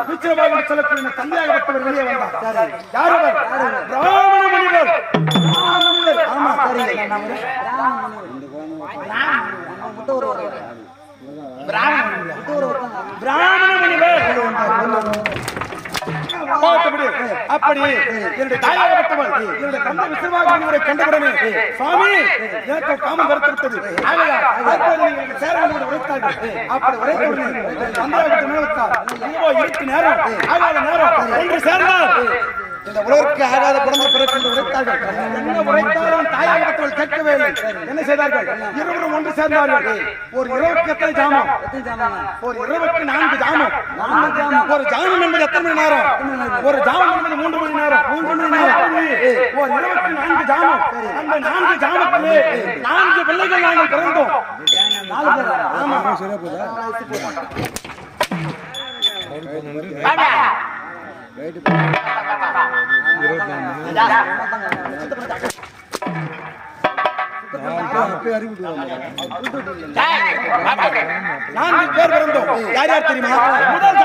என்று சொல்லக்கூடிய தந்தையாகப்பட்டவர் வெளியே வந்தார். யார் அவர்? பிராமண முனிவர் ஆமா சரி நான் ஒரு பிராமணன் நம்ம மட்டும் ஒரு ஒரு பிராமணன் மட்டும் ஒரு ஒருத்தன் பிராமண முனிவர் பார்த்தபடி அப்படி என்னுடைய தாயாகப்பட்டவள் என்னுடைய தந்தை விசிறுவாக முனிவரை கண்டவுடனே சுவாமி எனக்கு காமம் எனக்கு சேர வேண்டும் உரைத்தார்கள் அப்படி தந்தையாகப்பட்ட நேரம் ஆகாத நேரம் ஒன்று சேர்ந்தார் இந்த உலகிற்கு ஆகாத குழந்தை பிறகு என்று உரைத்தார்கள் என்ன உரைத்தாலும் தாயாகப்பட்டவள் கேட்கவே இல்லை. என்ன செய்தார்கள்? இருவரும் ஒன்று சேர்ந்தார்கள். ஒரு இரவுக்கு எத்தனை ஜாமம்? ஒரு இரவுக்கு நான்கு ஜாமம். நான்கு ஜாமம். ஒரு ஜாமம் என்பது எத்தனை மணி நேரம்? ஒரு ஜாமம் என்பது மூன்று மணி நேரம். மூன்று மணி நேரம். ஒரு இரவுக்கு நான்கு ஜாமம். அந்த நான்கு ஜாமத்திலே நான்கு பிள்ளைகள் நாங்கள் பிறந்தோம். நாலு பேர்? ஆமா. நான்கு பேர் பிறந்தோம் யார் யார் தெரியுமா முதல்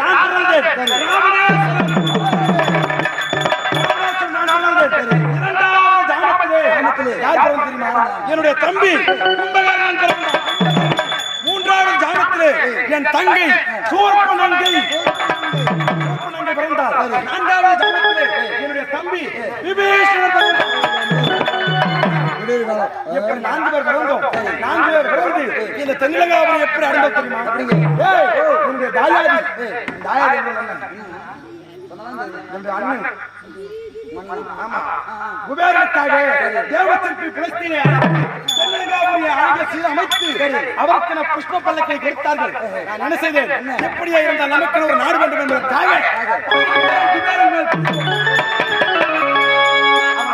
நான் பிறந்தேன் யார் தெரியுமா என்னுடைய தம்பி பிறந்தான் மூன்றாவது ஜாமத்திலே என் தங்கை சூர்பனங்கை சூர்பனங்கை பிறந்தார் நான்காவது என்னுடைய தம்பி விபீஷணன் எப்படி நான்கு பேர் பிறந்தோம்? நான்கு பேர் பிறந்து இந்த தென்னிலங்காவை எப்படி அடைந்தோம் தெரியுமா? என்னுடைய தாயாதி. தாயாதி? என்னுடைய அண்ணன். ஆமா. தேவத்திற்கு குலத்திலே அமைத்து அவருக்கு புஷ்ப பல்லக்கை கொடுத்தார்கள். நான் என்ன செய்தேன்? எப்படியே இருந்தால் நமக்கு ஒரு நாடு வேண்டும் என்பதற்காக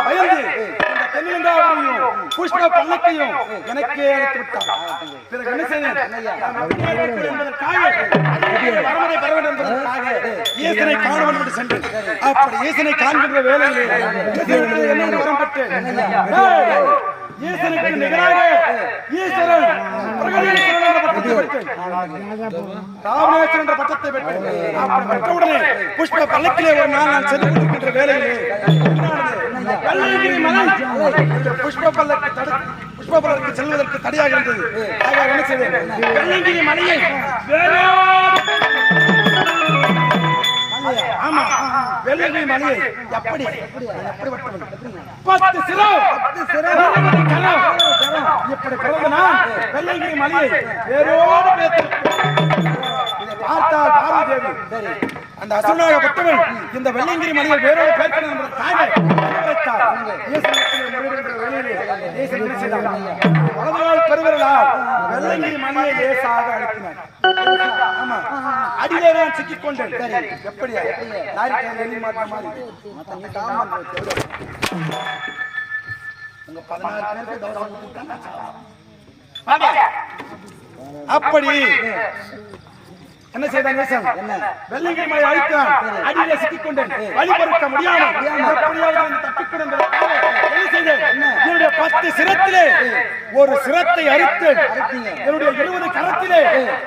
பயந்து இந்த புஷ்ப பல்லக்கையும் எனக்கே அழைத்து விட்டான் பிறகு என்ன செய்தேன்? என்பதற்காக பெற வேண்டும் என்பதற்காக ஈசனை காண வேண்டும் என்று சென்றேன் அப்படி ஈசனை காண்கின்ற வேலையிலே என்ன ஒரு வரம் பெற்றேன் ஏய், ஈசனுக்கு நிகராக ஈஸ்வரன் பிரகதீஸ்வரன் என்ற பட்டத்தை பெற்றேன் ராவணேஸ்வரன் என்ற பட்டத்தை பெற்றேன் அப்படி பெற்றவுடனே புஷ்ப பல்லக்கிலே ஒரு நாள் நான் சென்று கொண்டிருக்கின்ற வேலையிலே புஷ்ப பல்லக்கு தடு புஷ்ப பல்லக்கு செல்வதற்கு தடையாக இருந்தது என்ன மலையை ஆமா வெள்ளையங்கிரி மலையை. எப்படி? எப்படி பத்து சிரம் பத்து சிரம் இப்படி பிறந்த நான் மலையை. வேரோடு பேத்து இதை பார்த்தால் பார்வதி தேவி. அந்த அசுரனாக பட்டவன் இந்த வெள்ளையங்கிரி மலையை வேரோடு பேர்க்கணும் என்பதற்காக வரவழைத்தார். ஈசனிடத்திலே முறையிடுகின்ற வேளையிலே ஈசன் என்ன செய்தான்? வலது கால் பெருவிரலால் வெள்ளையங்கிரி மலையை லேசாக. ஆமா. அடியிலே நான் சிக்கிக் கொண்டேன் மாதிரி உங்க பதினாறு பேருக்கு நான் சாவலாம். அப்படி என்ன ஈசன் என்ன? வெள்ளிங்கிரி மலை அழித்தான் அடியிலே சிக்கிக் கொண்டேன் வழி பொறுக்க முடியாமல் என்ன? செய்தேன்? என்னுடைய பத்து சிரத்திலே ஒரு சிரத்தை அறுத்தேன் என்னுடைய இருபது கரத்திலே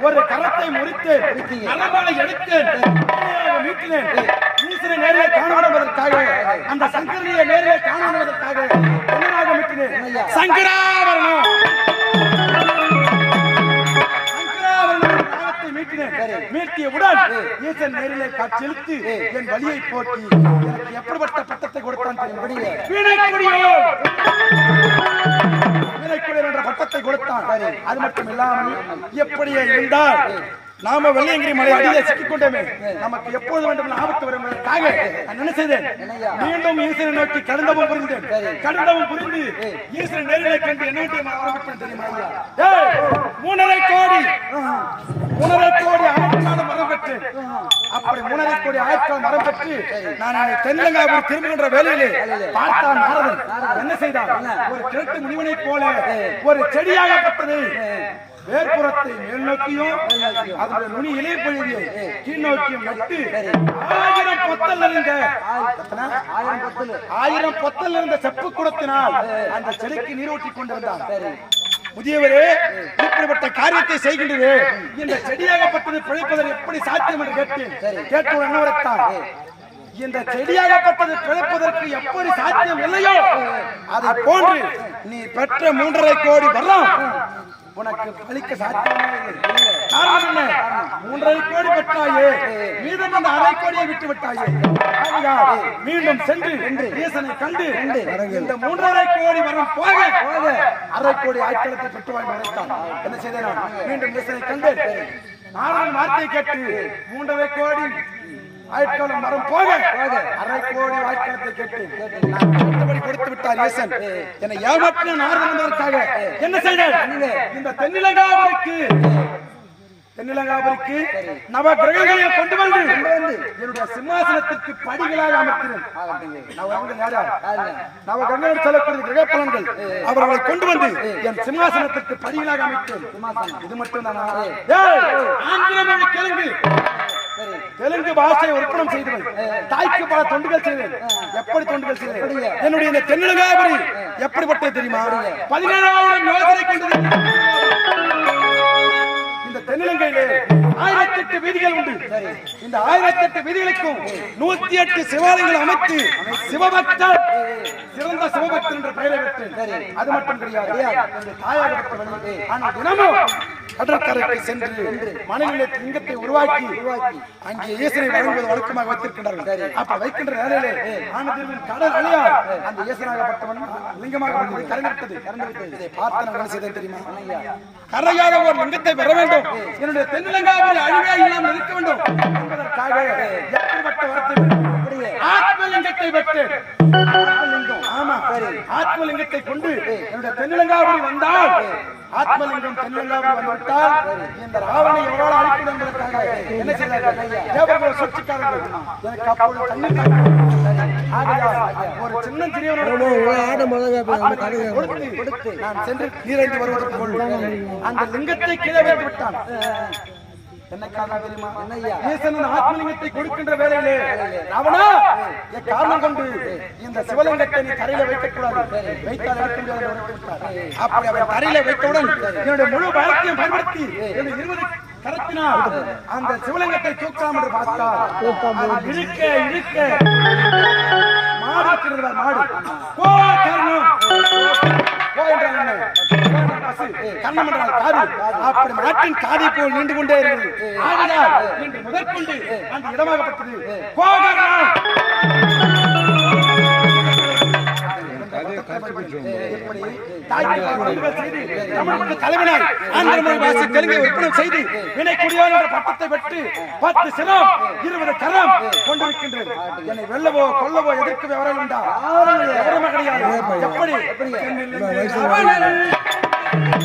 ஒரு கரத்தை முறித்து எடுத்தேன் உண்மையாக மீட்டினேன் ஈசனை நேரிலே காண என்பதற்காக அந்த சங்கரனியை நேரிலே காண என்பதற்காக என்னமாக மீட்டினேன் சங்கராவரணம் ஈசன் நேரிலே காட்சியளித்து என் வலியை போக்கி எனக்கு எப்படிப்பட்ட பட்டத்தை கொடுத்தான் தெரியுமா? என்ற பட்டத்தை கொடுத்தான் அது மட்டும் இல்லாமல் எப்படியே இருந்தால் நாம வெள்ளையங்கிரி மலை அடியிலே சிக்கிக் கொண்டோமே நமக்கு எப்போது வேண்டும் ஆபத்து வரும் என்பதற்காக நான் என்ன செய்தேன்? மீண்டும் ஈசனை நோக்கி கடந்தவும் புரிந்தேன். கடந்தவும் புரிந்து ஈசனை நேரிலே கண்டு என்ன ஆரம்பிப்பேன் தெரியுமா மூணரை கோடி. மூணரை கோடி ஆயிரக்காலம் மரம் பெற்று அப்படி மூணரை கோடி ஆயிரக்காலம் மரம் பெற்று நான் தென்னிலங்காவில் திரும்புகின்ற வேலையிலே பார்த்தான் நாரதன் என்ன செய்தான்? ஒரு கிழட்டு முனிவனைப் போல ஒரு செடியாகப்பட்டது மேற்புறத்தை மேல் நோக்கியும் அதனுடைய நுனி இலை பகுதியை கீழ் நோக்கியும் நட்டு ஆயிரம் பொத்தல் இருந்த ஆயிரம் ஆயிரம் பொத்தல் இருந்த செப்பு குடத்தினால் அந்த செடிக்கு நீரூற்றி கொண்டிருந்தான். முதியவரே இப்படிப்பட்ட காரியத்தை செய்கின்றது இந்த செடியாகப்பட்டது பிழைப்பதற்கு எப்படி சாத்தியம் என்று கேட்டேன். கேட்டு என்ன உரைத்தான்? இந்த செடியாகப்பட்டது பிழைப்பதற்கு எப்படி சாத்தியம் இல்லையோ? அதை போன்று நீ பெற்ற மூன்றரை கோடி வரலாம் உனக்கு பலிக்க சாத்தியமே இல்லை. மூன்றரை கோடி பெற்றாயே. மீதம் அந்த அரை கோடியை விட்டு விட்டாயே. மீண்டும் சென்று ஈசனை கண்டு இந்த மூன்றரை கோடி வரம் போக போக அரை கோடி ஆட்களத்தை பெற்று வாங்கி நினைத்தான் என்ன செய்தேன்? மீண்டும் ஈசனை கண்டு. நாராயணன் வார்த்தையை கேட்டு மூன்றரை கோடி ஆட்களும் மரம். போக அரை கோடி வாய்க்காலத்தை கேட்டு கொடுத்து விட்டார் ஈசன் என்னை ஏமாற்றின நாரதன் என்பதற்காக. என்ன செய்தேன்? இந்த தென்னிலங்காவிற்கு. தென்னிலங்காவிற்கு நவ கிரகங்களை கொண்டு வந்து. என்னுடைய சிம்மாசனத்திற்கு படிகளாக அமைக்கிறேன் யார்? நவகிரகங்கள் சொல்லக்கூடிய கிரக பலன்கள் அவர்களை கொண்டு வந்து என் சிம்மாசனத்திற்கு படிகளாக அமைத்தேன். இது மட்டும் தானா? ஏய், ஆந்திர மொழி தெலுங்கு பாஷையை ஒப்பனம் செய்தவன். தாய்க்கு பல தொண்டுகள் செய்தேன் எப்படி தொண்டுகள் செய்தேன் என்னுடைய இந்த தென்னிலங்காபுரி எப்படிப்பட்டது தெரியுமா? பதினேழாயிரம் யோசனை கொண்டது. இந்த தென்னிலங்கையிலே ஆயிரத்தி எட்டு வீதிகள் உண்டு. இந்த ஆயிரத்தி எட்டு வீதிகளுக்கும் நூத்தி எட்டு சிவாலயங்கள் அமைத்து சிவபக்தர் சிறந்த சிவபக்தர் என்ற பெயரை பெற்று அது மட்டும் கிடையாது ஆனால் தினமும் கடற்கரைக்கு சென்று மனநிலை லிங்கத்தை உருவாக்கி அங்கே இயேசனை வழங்குவது வழக்கமாக வைத்திருக்கின்றார்கள். அப்ப வைக்கின்ற நேரிலே ஆனந்தத்தின் கடல் அழியார் அந்த ஈசனாகப்பட்டவன் லிங்கமாக கரைந்துவிட்டது. இதை பார்த்து நான் என்ன செய்தேன் தெரியுமா? கரையாக ஒரு லிங்கத்தை பெற வேண்டும். என்னுடைய தென்னிலங்காக தென்னிலங்காவில் அழிவே இல்லாமல் இருக்க வேண்டும். என்பதற்காக எப்படிப்பட்ட வரத்தை ஆத்மலிங்கத்தை ஆத்மலிங்கம். ஆமா ஆத்மலிங்கத்தை கொண்டு என்னுடைய தென்னிலங்காபுரி வந்தால் ஆத்மலிங்கம் தென்னிலங்காபுரி வந்துவிட்டால் இந்த ராவணை எவ்வளவு அழிக்கும் என்பதற்காக என்ன செய்தார்கள்? தேவர்கள் சொச்சுக்காரர்கள் எனக்கு அப்பொழுது. ஆகையால் ஒரு சின்ன சிறியவனோட நான் சென்று நீரைந்து வருவதற்குள் அந்த லிங்கத்தை கீழே வைத்து விட்டான் என்ன காரணம் தெரியுமா ஈசனின் ஆத்மலிங்கத்தை கொடுக்கின்ற வேலையிலே அவனா என் காரணம் கொண்டு இந்த சிவலிங்கத்தை நீ வைத்தால். அப்படி அவன் வைத்தவுடன் என்னுடைய முழு பலத்தையும் பயன்படுத்தி என்னுடைய இருபது கரத்தினால் அந்த சிவலிங்கத்தை தூக்கலாம் என்று பார்த்தால் அது இழுக்க இழுக்க மாடு மாடு கோ கர்ணம் கோ என்றால் என்ன கோ என்றால் பசு கர்ணம் என்றால் காது அப்படி மாட்டின் காதை போல் நீண்டு கொண்டே இருந்தது. ஆகையால் இன்று முதற்கொண்டு அந்த இடமாகப்பட்டது. தலைவனாய் ஆந்திர மொழி பாஷை தெலுங்கை ஒப்பனம் செய்து வினைக்குடியோன் என்ற பட்டத்தை பெற்று பத்து சிரம் இருபது கரம் கொண்டிருக்கின்றது. என்னை வெல்லவோ கொல்லவோ எதிர்க்கவே வரல் உண்டா? எவருமே கிடையாது. எப்படி? என்னடா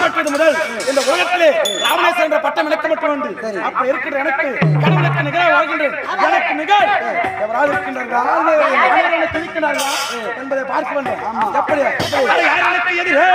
பெற்றது முதல் இந்த உலகத்திலே ராமேஸ்வரன் என்ற பட்டம் எனக்கு மட்டும் உண்டு. அப்ப இருக்கிற எனக்கு கடவுளுக்கு நிகழ வாழ்கின்றேன். எனக்கு நிகழ். எவராது இருக்கின்றார்களா? என்பதை பார்க்க வேண்டும். எப்படி? அட, யார் எனக்கு எதிரே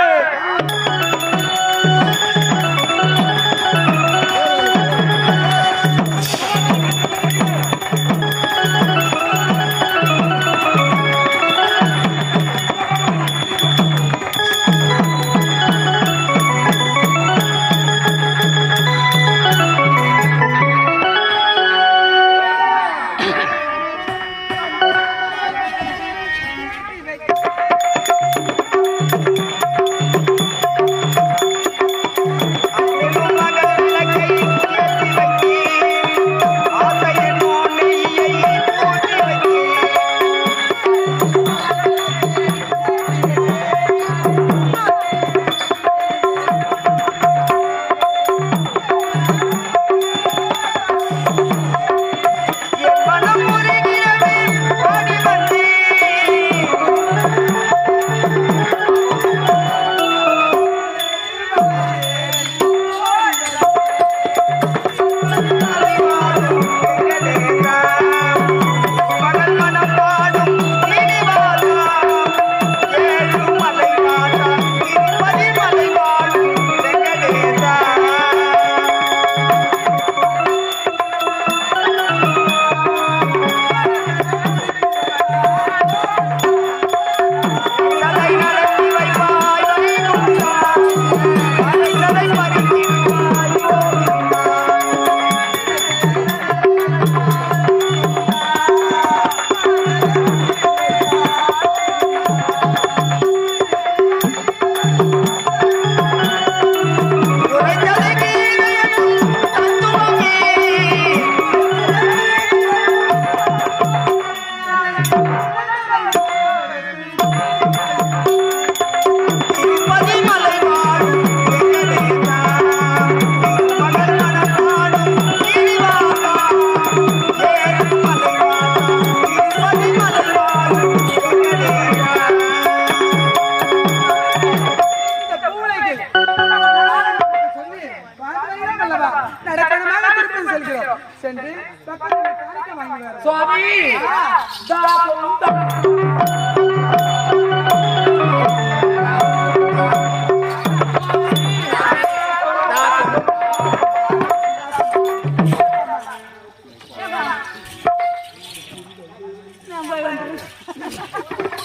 நான் போய் வந்துடுறேன்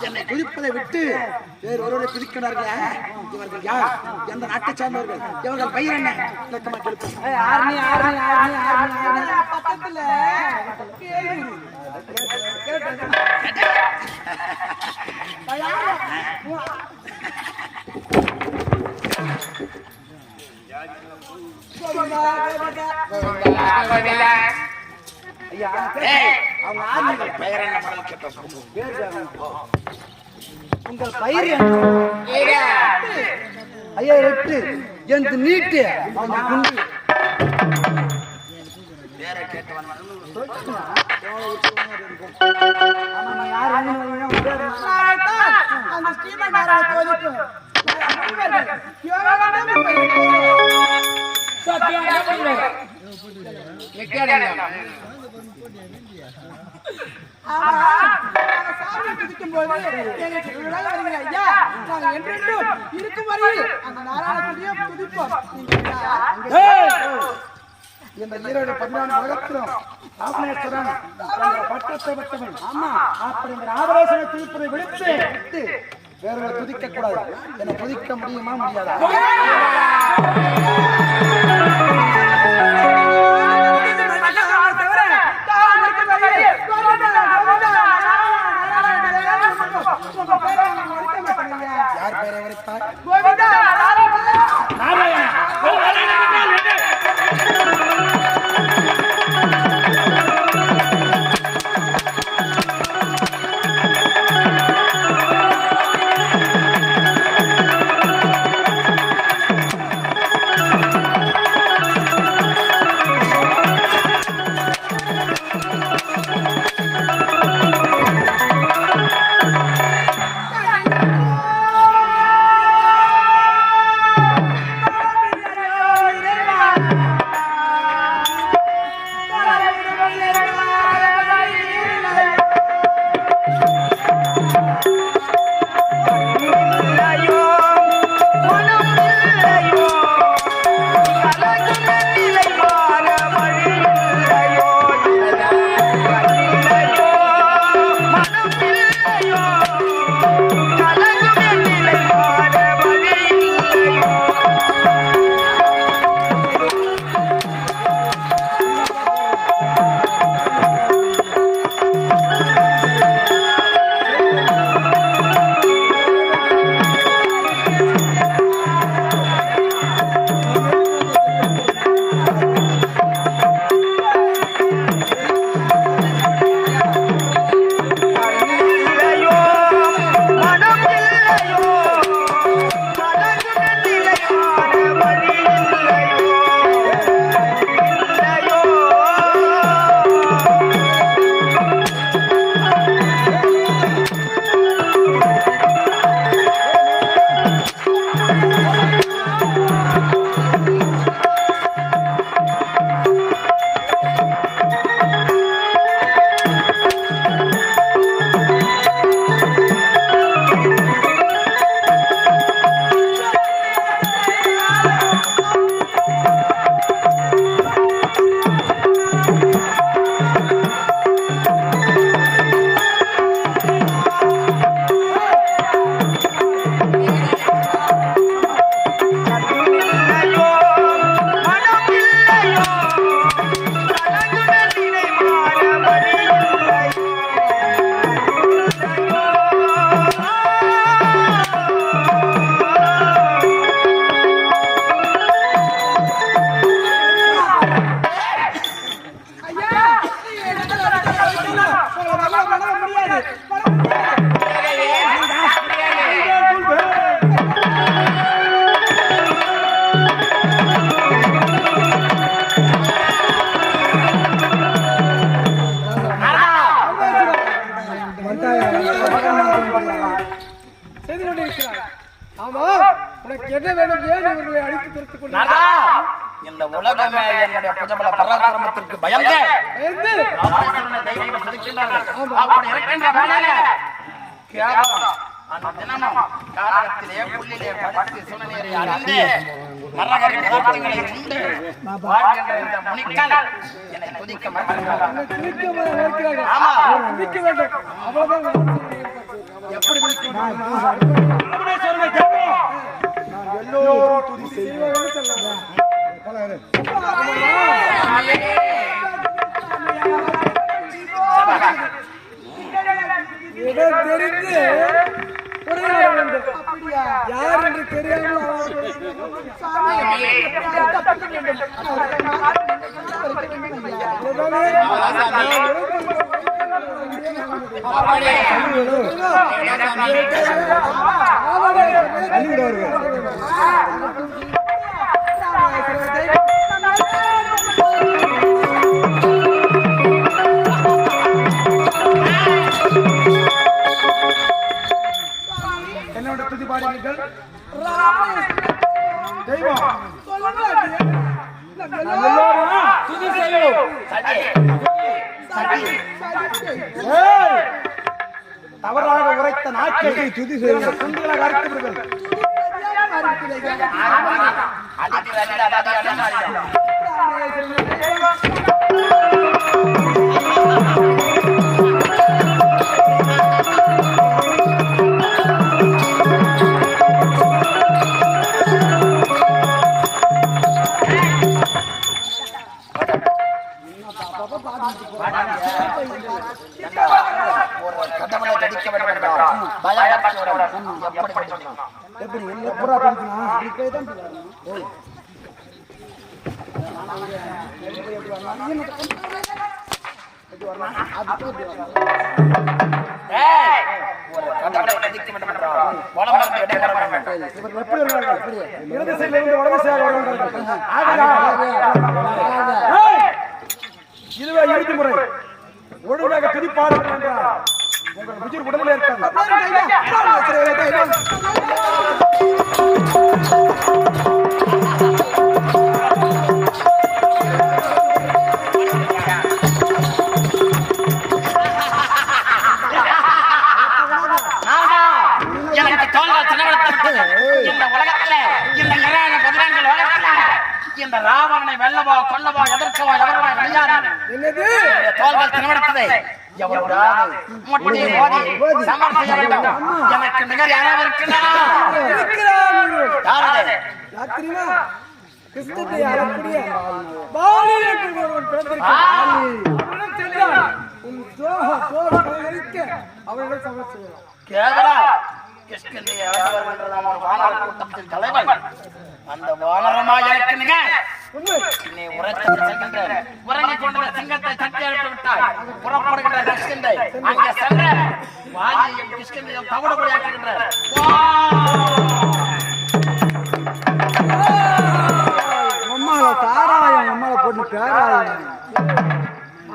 என்னை குதிப்பதை விட்டு வேறு ஒருவரை குதிக்கிறார்களே? இவர்கள் யார்? எந்த நாட்டை சார்ந்தவர்கள்? இவர்கள் பெயர் என்ன? விளக்கமா கேட்போம் உங்கள் பயிர் என்ன? ஐயா. எட்டு. எனது நீட்டு. அவங்க குண்டு. நாளைத்தான் அந்த ஸ்ரீமன்னாராயண கோயிலுக்கு முனிவர்கள் யோகானந்த முனிவர்கள் போது எங்களுக்கு ஐயா, நாங்க என்றென்றும் இருக்கும் வரையில் அந்த நாராயண துதியை இந்த ஈரோடு உலகத்திலும் பட்டத்தை பெற்றவன் ஆமா அப்படிங்கிற ஆபரேஷனை திருப்பதை விடுத்து வேறொரு துதிக்க கூடாது என்னை துதிக்க முடியுமா முடியாதா மரகரி பதார்த்தங்களை உண்டு வாழ்கின்ற இந்த முனிக்கள் என்னை துதிக்க மறுக்கிறார்கள். ஆமா. துதிக்க வேண்டும் அவ்வளவுதான் எப்படி எல்லோரும் துதி செய்வோம் தெரிந்து உரையாட வேண்டும் யார் என்று தெரியாமல் நாட்கள் துதி கடிக்க வேண்டும் என்றால் பயபக்தியுடன் எப்படி கடிக்கணும்? எப்படி என்ன புறா படிக்கணும் இப்படி போய் தான் ஓய் ஏய், ஒரு கடவுளை கடிக்க வேண்டும் என்றால் வலமிருந்து இடம்பெற வேண்டும் இவர் எப்படி வருவார்கள் இடது சைடுல இருந்து வலது சைடு வருவார்கள் ஆகா. ஏய்! இதுவே இறுதி முறை ஒழுங்காக பிடிப்பாடு என்றால் உங்கள் உயிர் உடலில் இருக்காது இந்த ராவணனை வெல்லவோ கொல்லவோ எதிர்க்கவோ எவருமே கிடையாது தோல்கள் இந்த எனக்கு நிகர் யாராவது இருக்கிறார். கிறிஸ்துவை அழக்கூடிய உன் சமர் செய்யலாம். கேவலா? வானர கூட்டத்தின் தலைவன். அந்த வானரமா எனக்கு நிகர் உண்மை. நீ உரைத்தது செல்கின்ற உறங்கிக் கொண்ட சிங்கத்தை தட்டி எழுப்பி விட்டாய். புறப்படுகின்ற கிஷ்கிந்தை அங்கே சென்ற வாலியையும் கிஷ்கிந்தையும் தவிடுபடியாக்குகின்ற அம்மாவை தாராயம் அம்மாவை போட்டு பேராயம்.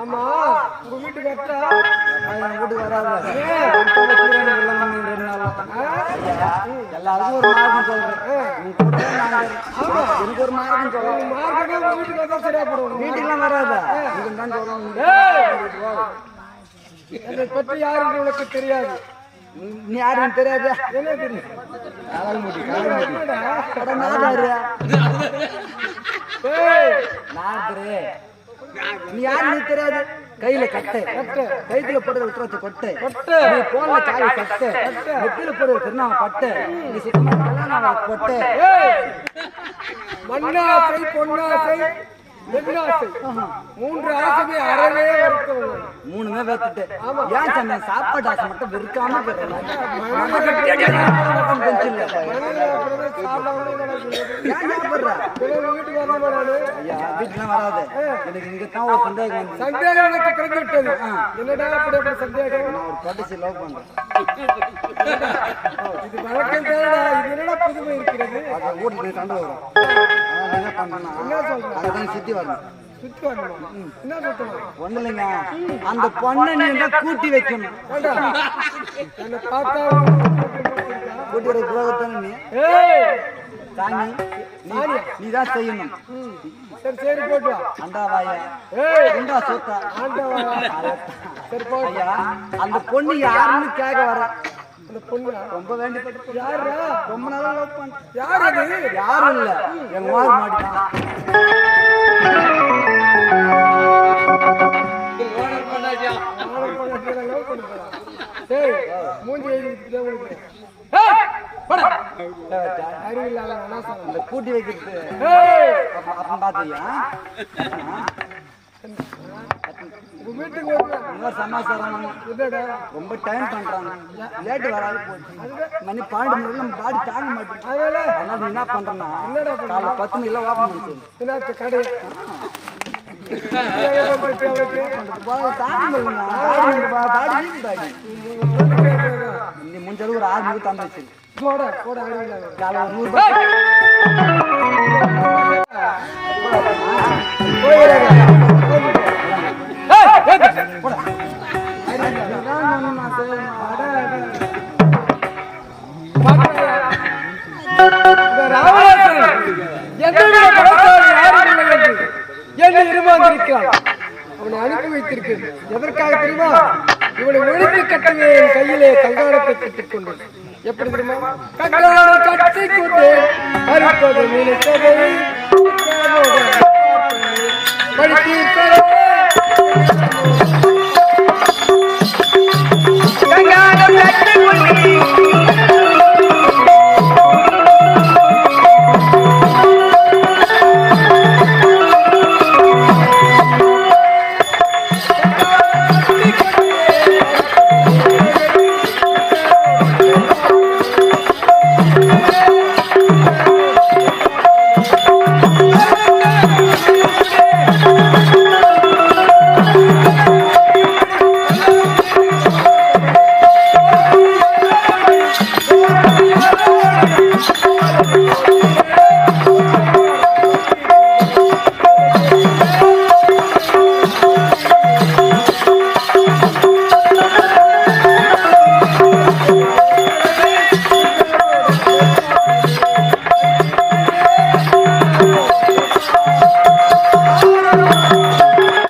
ஆமா உங்க வீட்டுக்கு வராது எல்லாருக்கும் ஒரு எனக்கு ஒரு மார்க்கம் சொல்றேன் மார்க்கமே வீட்டுக்கு வந்தா சரியா போடும் வீட்டுக்கெல்லாம் வராத? இதுக்கு தான் சொல்றேன் என்னை பற்றி யார் என்று உனக்கு தெரியாது. நீ யாரும் தெரியாது. என்ன தெரியும்? நாதாரு நீ யாரு? நீ தெரியாது. கையில கட்டை கட்டை. கைத்துல போடுற விட்டுறது கொட்டை. கொட்டை. நீ போன்ல காய் கட்டை. நெத்தில போடுற திருநாம பட்டை. நீ சுத்தமா கல்யாணம் கொட்டை. மண்ணாசை பொன்னாசை மூன்று ஆசையை அறவே மூணுமே வெத்துட்டு. ஏன் சொன்ன? சாப்பாடு ஆசை மட்டும் வெறுக்காம போயிடலாம் கொஞ்சம் இல்ல. ஏன் சாப்பிடுற வீட்டுக்கு வரலாமா நானு ஐயா வீட்டுலாம் வராது. எனக்கு இங்க தான் ஒரு சந்தேகம் வந்து. சந்தேகம் எனக்கு பிறந்து விட்டது என்னடா அப்படி அப்படி சந்தேகம்? நான் ஒரு கடைசி லவ் பண்றேன். இது வழக்கம் தானடா இது என்னடா புதுமை இருக்கிறது? அதை வீட்டுல போய் சண்டை வரும் அதான் என்ன சுத்தி வரணும். சுத்தி வரணுமா. என்ன சுத்தணும்? ஒண்ணு இல்லைங்க. அந்த பொண்ணை நீ தான் கூட்டி வைக்கணும். என்னை பார்த்தா கூட்டி வர துரோகத்தானே நீ. சாமி நீ தான் செய்யணும். சரி சரி போட்டு அண்டா வாயா. உண்டா சோத்தா. ஆண்டவா சரி போ ஐயா அந்த பொண்ணு யாருன்னு கேட்க வர. அந்த பொண்ணு? ரொம்ப வேண்டிப்பட்டு யாரா ரொம்ப நாளா லவ் யார் அது? யாரும் இல்ல. எங்க மாறு மாட்டிட்டான் நம்ம என்னடா? ரொம்ப டைம் பண்றாங்க லேட்டு வராது மணி பன்னெண்டு மணி நம்ம பாடி தாங்க மாட்டேன் அதனால என்ன பண்றேன்னா பத்து மணிக்கெல்லாம் என்னாச்சு கடை? ஏன் பண்றது ஒரு ஆறு தந்துச்சு ஒரு நூறு ரூபாய் இந்த ராவணாசுரன் எந்தவித பலத்தோடு யாரும் இல்லை என்று என்ன இருமாந்திருக்கிறான் அவனை அனுப்பி வைத்திருக்கிறது. எதற்காக தெரியுமா? இவனை ஒழித்து கட்டவே என் கையிலே கல்யாணத்தை கட்டிக் கொண்டேன் எப்படி தெரியுமா? கல்யாணம் கட்டி கொண்டேன் அறுப்பது நினைத்ததை படி